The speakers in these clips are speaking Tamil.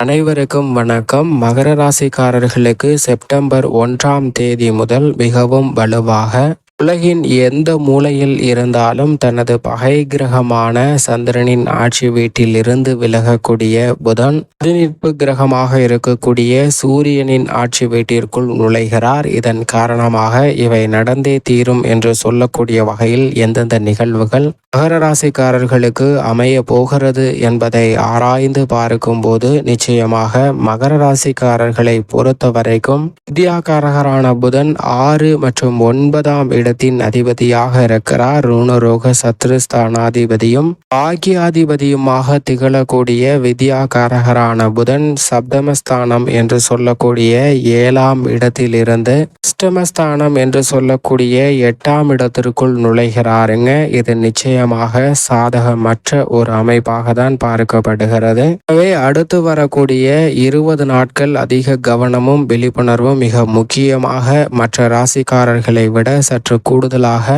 அனைவருக்கும் வணக்கம். மகர ராசிக்காரர்களுக்கு செப்டம்பர் ஒன்றாம் தேதி முதல் மிகவும் வலுவாக உலகின் எந்த மூலையில் இருந்தாலும் தனது பகை கிரகமான சந்திரனின் ஆட்சி வீட்டில் இருந்து விலகக்கூடிய புதன் அதிநிற்பு கிரகமாக இருக்கக்கூடிய சூரியனின் ஆட்சி வீட்டிற்குள் நுழைகிறார். இதன் காரணமாக இவை நடந்தே தீரும் என்று சொல்லக்கூடிய வகையில் எந்தெந்த நிகழ்வுகள் மகர ராசிக்காரர்களுக்கு அமைய போகிறது என்பதை ஆராய்ந்து பார்க்கும்போது நிச்சயமாக மகர ராசிக்காரர்களை பொறுத்த வரைக்கும் வித்யாகாரகரான புதன் ஆறு மற்றும் ஒன்பதாம் இடத்தின் அதிபதியாக இருக்கிறார். ருணரோக சத்ருஸ்தானாதிபதியும் பாக்கியாதிபதியுமாக திகழக்கூடிய வித்யாகாரகரான புதன் சப்தமஸ்தானம் என்று சொல்லக்கூடிய ஏழாம் இடத்திலிருந்து அஷ்டமஸ்தானம் என்று சொல்லக்கூடிய எட்டாம் இடத்திற்குள் நுழைகிறாருங்க இது நிச்சயமாக சாதகமற்ற ஒரு அமைப்பாக தான் பார்க்கப்படுகிறது. எனவே அடுத்து வரக்கூடிய இருபது நாட்கள் அதிக கவனமும் விழிப்புணர்வும் மிக முக்கியமாக மற்ற ராசிக்காரர்களை விட சற்று கூடுதலாக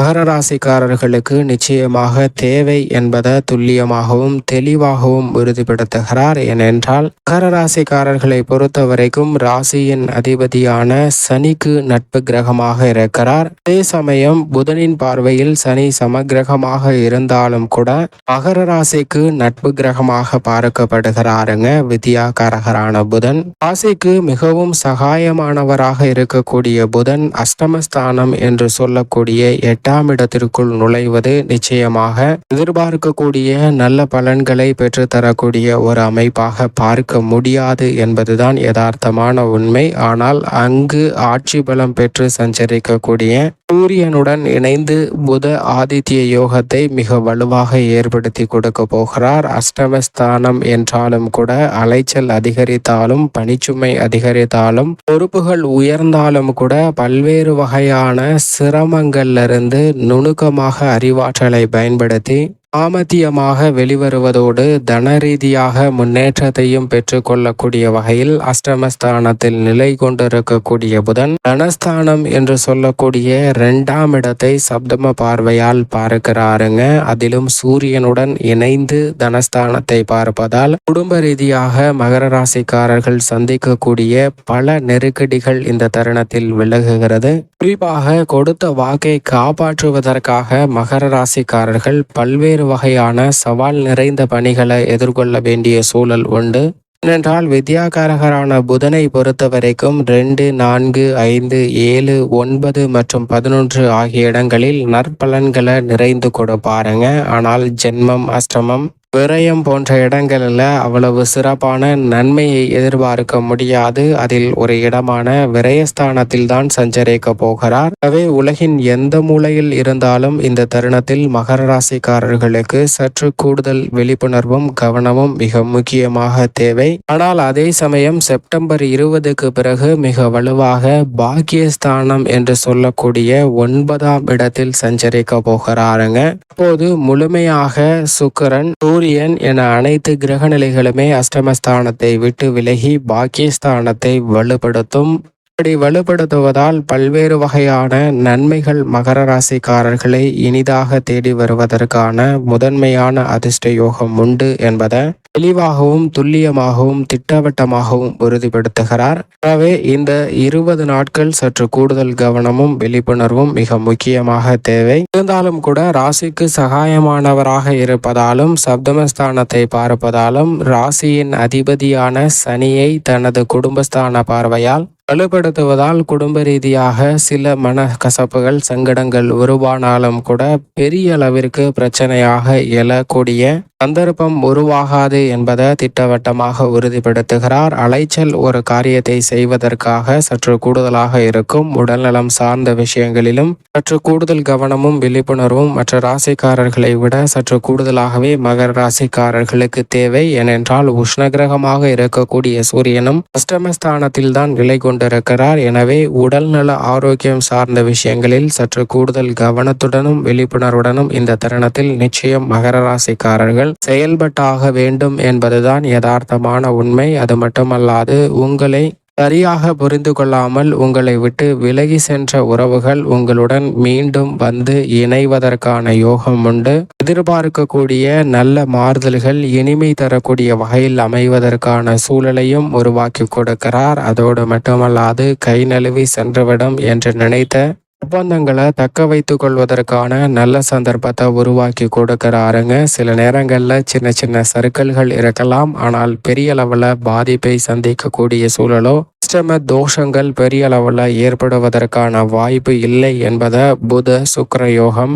மகர ராசிக்காரர்களுக்கு நிச்சயமாக தேவை என்பதை துல்லியமாகவும் தெளிவாகவும் உறுதிப்படுத்துகிறார். ஏனென்றால் மகர ராசிக்காரர்களை பொறுத்த வரைக்கும் ராசியின் அதிபதியான சனிக்கு நட்பு கிரகமாக இருக்கிறார். அதே சமயம் புதனின் பார்வையில் சனி சமகிரகமாக இருந்தாலும் கூட மகர ராசிக்கு நட்பு கிரகமாக பார்க்கப்படுகிறாருங்க. வித்யாகாரகரான புதன். ராசிக்கு மிகவும் சகாயமானவராக இருக்கக்கூடிய புதன் அஷ்டமஸ்தானம் என்று சொல்லக்கூடிய எட்டாம் இடத்திற்குள் நுழைவது நிச்சயமாக எதிர்பார்க்கக்கூடிய நல்ல பலன்களை பெற்றுத்தரக்கூடிய ஒரு அமைப்பாக பார்க்க முடியாது என்பதுதான் யதார்த்தமான உண்மை. ஆனால் அங்கு ஆட்சி பலம் பெற்று சஞ்சரிக்கக்கூடிய சூரியனுடன் இணைந்து புத ஆதித்ய யோகத்தை மிக வலுவாக ஏற்படுத்தி கொடுக்க போகிறார். அஷ்டமஸ்தானம் என்றாலும் கூட அலைச்சல் அதிகரித்தாலும் பணிச்சுமை அதிகரித்தாலும் பொறுப்புகள் உயர்ந்தாலும் கூட பல்வேறு வகையான சிரமங்கள்ல இருந்து நுணுக்கமாக அறிவாற்றலை பயன்படுத்தி சாமத்தியமாக வெளிவருவதோடு தன ரீதியாக முன்னேற்றத்தையும் பெற்றுக்கொள்ளக்கூடிய வகையில் அஷ்டமஸ்தானத்தில் நிலை கொண்டிருக்கக்கூடிய புதன் தனஸ்தானம் என்று சொல்லக்கூடிய இரண்டாம் இடத்தை சப்தம பார்வையால் பார்க்கிறாருங்க. அதிலும் சூரியனுடன் இணைந்து தனஸ்தானத்தை பார்ப்பதால் குடும்ப ரீதியாக மகர ராசிக்காரர்கள் சந்திக்கக்கூடிய பல நெருக்கடிகள் இந்த தருணத்தில் விலகுகிறது. குறிப்பாக கொடுத்த வாக்கை காப்பாற்றுவதற்காக மகர ராசிக்காரர்கள் பல்வேறு வகையான சவால் நிறைந்த பணிகளை எதிர்கொள்ள வேண்டிய சூழல் உண்டு. ஏனென்றால் வித்யாகாரகரான புதனை பொறுத்த வரைக்கும் ரெண்டு நான்கு ஐந்து ஏழு ஒன்பது மற்றும் பதினொன்று ஆகிய இடங்களில் நற்பலன்களை நிறைந்து கொடுப்பாருங்க ஆனால் ஜென்மம் அஷ்டமம் விரயம் போன்ற இடங்களில் அவ்வளவு சிறப்பான நன்மையை எதிர்பார்க்க முடியாது. அதில் ஒரு இடமான விரயஸ்தானத்தில் தான் சஞ்சரிக்க போகிறார். எனவே உலகின் எந்த மூலையில் இருந்தாலும் இந்த தருணத்தில் மகர ராசிக்காரர்களுக்கு சற்று கூடுதல் விழிப்புணர்வும் கவனமும் மிக முக்கியமாக தேவை. ஆனால் அதே சமயம் செப்டம்பர் இருபதுக்கு பிறகு மிக வலுவாக பாக்கியஸ்தானம் என்று சொல்லக்கூடிய ஒன்பதாம் இடத்தில் சஞ்சரிக்க போகிறாருங்க. அப்போது முழுமையாக சுக்கரன் சூரியன் என அனைத்து கிரகநிலைகளுமே அஷ்டமஸ்தானத்தை விட்டு விலகி பாக்கியஸ்தானத்தை வலுப்படுத்தும். இப்படி வலுப்படுத்துவதால் பல்வேறு வகையான நன்மைகள் மகர ராசிக்காரர்களை இனிதாக தேடி வருவதற்கான முதன்மையான அதிர்ஷ்ட யோகம் உண்டு என்பதை தெளிவாகவும் துல்லியமாகவும் திட்டவட்டமாகவும் உறுதிப்படுத்துகிறார். எனவே இந்த இருபது நாட்கள் சற்று கூடுதல் கவனமும் விழிப்புணர்வும் மிக முக்கியமாக தேவை. இருந்தாலும் கூட ராசிக்கு சகாயமானவராக இருப்பதாலும் சப்தமஸ்தானத்தை பார்ப்பதாலும் ராசியின் அதிபதியான சனியை தனது குடும்பஸ்தான பார்வையால் வலுப்படுத்துவதால் குடும்ப ரீதியாக சில மன கசப்புகள் சங்கடங்கள் உருவானாலும் கூட பெரிய அளவிற்கு பிரச்சனையாக எழக்கூடிய சந்தர்ப்பம் உருவாகாது என்பதை திட்டவட்டமாக உறுதிப்படுத்துகிறார். அலைச்சல் ஒரு காரியத்தை செய்வதற்காக சற்று கூடுதலாக இருக்கும். உடல்நலம் சார்ந்த விஷயங்களிலும் சற்று கூடுதல் கவனமும் விழிப்புணர்வும் மற்ற ராசிக்காரர்களை விட சற்று கூடுதலாகவே மகர ராசிக்காரர்களுக்கு தேவை. ஏனென்றால் உஷ்ணகிரகமாக இருக்கக்கூடிய சூரியனும் அஷ்டமஸ்தானத்தில் தான் நிலை கொண்டிருக்கிறார். எனவே உடல்நல ஆரோக்கியம் சார்ந்த விஷயங்களில் சற்று கூடுதல் கவனத்துடனும் விழிப்புணர்வுடனும் இந்த தருணத்தில் நிச்சயம் மகர ராசிக்காரர்கள் செயல்பட்டாக வேண்டும் என்பதுதான் யதார்த்தமான உண்மை. அது மட்டுமல்லாது உங்களை சரியாக புரிந்து கொள்ளாமல் உங்களை விட்டு விலகி சென்ற உறவுகள் உங்களுடன் மீண்டும் வந்து இணைவதற்கான யோகம் உண்டு. எதிர்பார்க்கக்கூடிய நல்ல மாறுதல்கள் இனிமை தரக்கூடிய வகையில் அமைவதற்கான சூழலையும் உருவாக்கி கொடுக்கிறார். அதோடு மட்டுமல்லாது கை நழுவி சென்றுவிடும் என்று நினைத்த ஒப்பந்தங்களை தக்க வைத்து கொள்வதற்கான நல்ல சந்தர்ப்பத்தை உருவாக்கி கொடுக்கிறாருங்க சில நேரங்களில் சின்ன சின்ன சருக்கல்கள் இருக்கலாம். ஆனால் பெரிய அளவில் பாதிப்பை சந்திக்கக்கூடிய சூழலோ சிஸ்டம தோஷங்கள் பெரிய அளவில் ஏற்படுவதற்கான வாய்ப்பு இல்லை என்பதை புத சுக்கர யோகம்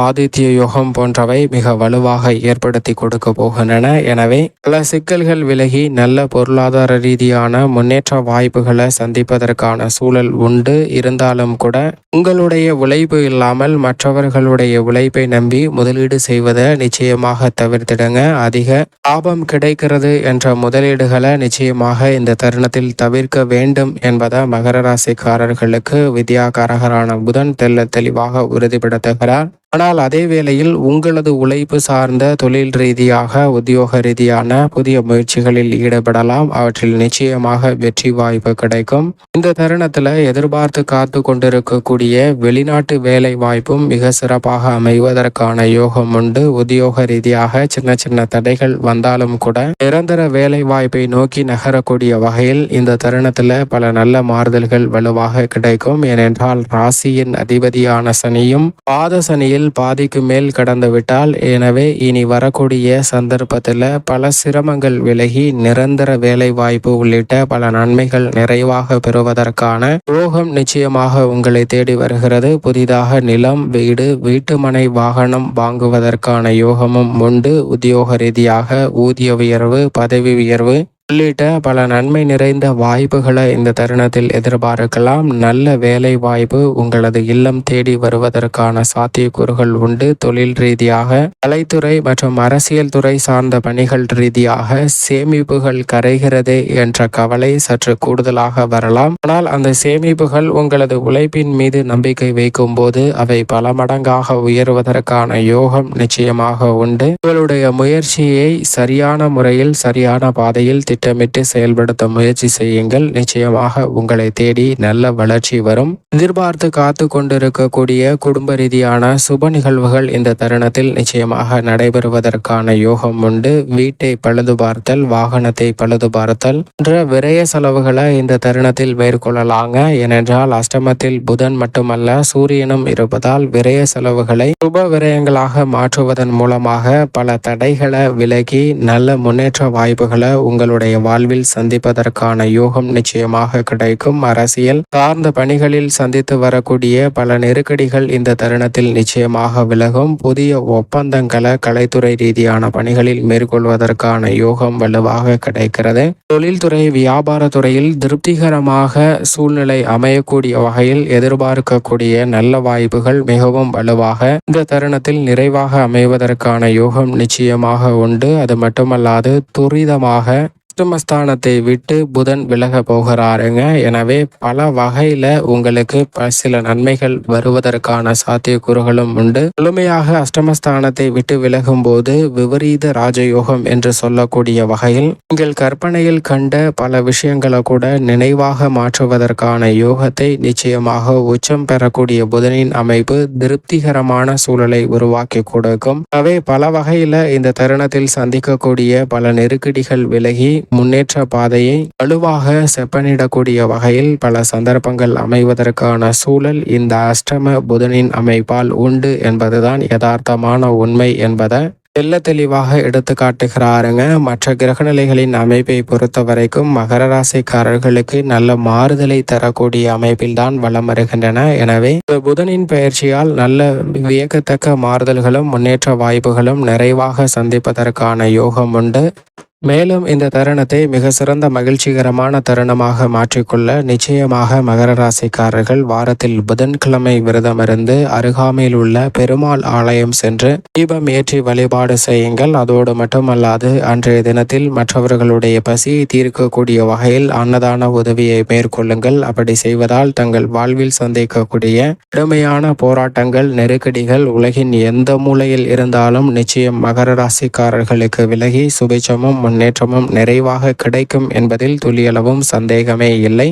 ஆதித்ய யோகம் போன்றவை மிக வலுவாக ஏற்படுத்தி கொடுக்க போகின்றன. எனவே பல சிக்கல்கள் விலகி நல்ல பொருளாதார ரீதியான முன்னேற்ற வாய்ப்புகளை சந்திப்பதற்கான சூழல் உண்டு. இருந்தாலும் கூட உங்களுடைய உழைப்பு இல்லாமல் மற்றவர்களுடைய உழைப்பை நம்பி முதலீடு செய்வதை நிச்சயமாக தவிர்த்திடுங்க. அதிக லாபம் கிடைக்கிறது என்ற முதலீடுகளை நிச்சயமாக இந்த தருணத்தில் தவிர்க்க வேண்டும் என்பதை மகர ராசிக்காரர்களுக்கு வித்யாகாரகரான புதன் தெல்ல தெளிவாக உறுதிப்படுத்துகிறார். ஆனால் அதே வேளையில் உங்களது உழைப்பு சார்ந்த தொழில் ரீதியாக உத்தியோக ரீதியான புதிய முயற்சிகளில் ஈடுபடலாம். அவற்றில் நிச்சயமாக வெற்றி வாய்ப்பு கிடைக்கும். இந்த தருணத்தில் எதிர்பார்த்து காத்து கொண்டிருக்கக்கூடிய வெளிநாட்டு வேலை வாய்ப்பும் மிக சிறப்பாக அமைவதற்கான யோகம் உண்டு. உத்தியோக ரீதியாக சின்ன சின்ன தடைகள் வந்தாலும் கூட நிரந்தர வேலை வாய்ப்பை நோக்கி நகரக்கூடிய வகையில் இந்த தருணத்தில் பல நல்ல மாறுதல்கள் வலுவாக கிடைக்கும். ஏனென்றால் ராசியின் அதிபதியான சனியும் பாத சனியில் பாதிக்கு மேல் கடந்து விட்டால் எனவே இனி வரக்கூடிய சந்தர்ப்பத்தில் பல சிரமங்கள் விலகி நிரந்தர வேலை வாய்ப்பு உள்ளிட்ட பல நன்மைகள் நிறைவாக பெறுவதற்கான யோகம் நிச்சயமாக உங்களை தேடி வருகிறது. புதிதாக நிலம் வீடு வீட்டுமனை வாகனம் வாங்குவதற்கான யோகமும் உண்டு. உத்தியோக ரீதியாக ஊதிய உயர்வு பதவி உயர்வு உள்ளிட்ட பல நன்மை நிறைந்த வாய்ப்புகளை இந்த தருணத்தில் எதிர்பார்க்கலாம். நல்ல வேலை வாய்ப்பு உங்களது இல்லம் தேடி வருவதற்கான சாத்தியக்கூறுகள் உண்டு. தொழில் ரீதியாக கலைத்துறை மற்றும் அரசியல் துறை சார்ந்த பணிகள் ரீதியாக சேமிப்புகள் கரைகிறது என்ற கவலை சற்று கூடுதலாக வரலாம். ஆனால் அந்த சேமிப்புகள் உங்களது உழைப்பின் மீது நம்பிக்கை வைக்கும் போது அவை பல மடங்காக உயர்வதற்கான யோகம் நிச்சயமாக உண்டு. உங்களுடைய முயற்சியை சரியான முறையில் சரியான பாதையில் திட்டமிட்டு செயல்படுத்த முயற்சி செய்யுங்கள். நிச்சயமாக உங்களை தேடி நல்ல வளர்ச்சி வரும். எதிர்பார்த்து காத்து கொண்டிருக்கக்கூடிய குடும்ப ரீதியான சுப நிகழ்வுகள் இந்த தருணத்தில் நிச்சயமாக நடைபெறுவதற்கான யோகம் உண்டு. வீட்டை பழுது பார்த்தல் வாகனத்தை பழுது பார்த்தல் என்ற விரய செலவுகளை இந்த தருணத்தில் மேற்கொள்ளலாங்க. ஏனென்றால் அஷ்டமத்தில் புதன் மட்டுமல்ல சூரியனும் இருப்பதால் விரய செலவுகளை சுப விரயங்களாக மாற்றுவதன் மூலமாக பல தடைகளை விலகி நல்ல முன்னேற்ற வாய்ப்புகளை உங்களுடைய உங்களுடைய வாழ்வில் சந்திப்பதற்கான யோகம் நிச்சயமாக கிடைக்கும். அரசியல் சார்ந்த பணிகளில் சந்தித்து வரக்கூடிய பல நெருக்கடிகள் இந்த தருணத்தில் நிச்சயமாக விலகும். புதிய ஒப்பந்தங்களை கலைத்துறை ரீதியான பணிகளில் மேற்கொள்வதற்கான யோகம் வலுவாக கிடைக்கிறது. தொழில்துறை வியாபாரத்துறையில் திருப்திகரமாக சூழ்நிலை அமையக்கூடிய வகையில் எதிர்பார்க்கக்கூடிய நல்ல வாய்ப்புகள் மிகவும் வலுவாக இந்த தருணத்தில் நிறைவாக அமைவதற்கான யோகம் நிச்சயமாக உண்டு. அது மட்டுமல்லாது துரிதமாக அஷ்டமஸ்தானத்தை விட்டு புதன் விலக போகிறாருங்க. எனவே பல வகையில உங்களுக்கு சில நன்மைகள் வருவதற்கான சாத்தியக்கூறுகளும் உண்டு. முழுமையாக அஷ்டமஸ்தானத்தை விட்டு விலகும் போது விபரீத ராஜயோகம் என்று சொல்லக்கூடிய வகையில் நீங்கள் கற்பனையில் கண்ட பல விஷயங்களை கூட நினைவாக மாற்றுவதற்கான யோகத்தை நிச்சயமாக உச்சம் பெறக்கூடிய புதனின் அமைப்பு திருப்திகரமான சூழலை உருவாக்கி கொடுக்கும். அவை பல வகையில இந்த தருணத்தில் சந்திக்கக்கூடிய பல நெருக்கடிகள் விலகி முன்னேற்ற பாதையை வலுவாக செப்பனிடக்கூடிய வகையில் பல சந்தர்ப்பங்கள் அமைவதற்கான சூழல் இந்த அஷ்டம புதனின் அமைப்பால் உண்டு என்பதுதான் யதார்த்தமான உண்மை என்பதை தெல்ல தெளிவாக எடுத்து காட்டுகிறாருங்க. மற்ற கிரகநிலைகளின் அமைப்பை பொறுத்த வரைக்கும் மகர ராசிக்காரர்களுக்கு நல்ல மாறுதலை தரக்கூடிய அமைப்பில் தான் வளம் வருகின்றன. எனவே புதனின் பயிற்சியால் நல்ல வியக்கத்தக்க மாறுதல்களும் முன்னேற்ற வாய்ப்புகளும் நிறைவாக சந்திப்பதற்கான யோகம் உண்டு. மேலும் இந்த தருணத்தை மிக சிறந்த மகிழ்ச்சிகரமான தருணமாக மாற்றிக்கொள்ள நிச்சயமாக மகர ராசிக்காரர்கள் வாரத்தில் புதன்கிழமை விரதமிருந்து அருகாமையில் உள்ள பெருமாள் ஆலயம் சென்று தீபம் ஏற்றி வழிபாடு செய்யுங்கள். அதோடு மட்டுமல்லாது அன்றைய தினத்தில் மற்றவர்களுடைய பசியை தீர்க்கக்கூடிய வகையில் அன்னதான உதவியை மேற்கொள்ளுங்கள். அப்படி செய்வதால் தங்கள் வாழ்வில் சந்திக்கக்கூடிய கடுமையான போராட்டங்கள் நெருக்கடிகள் உலகின் எந்த மூலையில் இருந்தாலும் நிச்சயம் மகர ராசிக்காரர்களுக்கு விலகி சுபிச்சமும் முன்னேற்றமும் நிறைவாக கிடைக்கும் என்பதில் துளியளவும் சந்தேகமே இல்லை.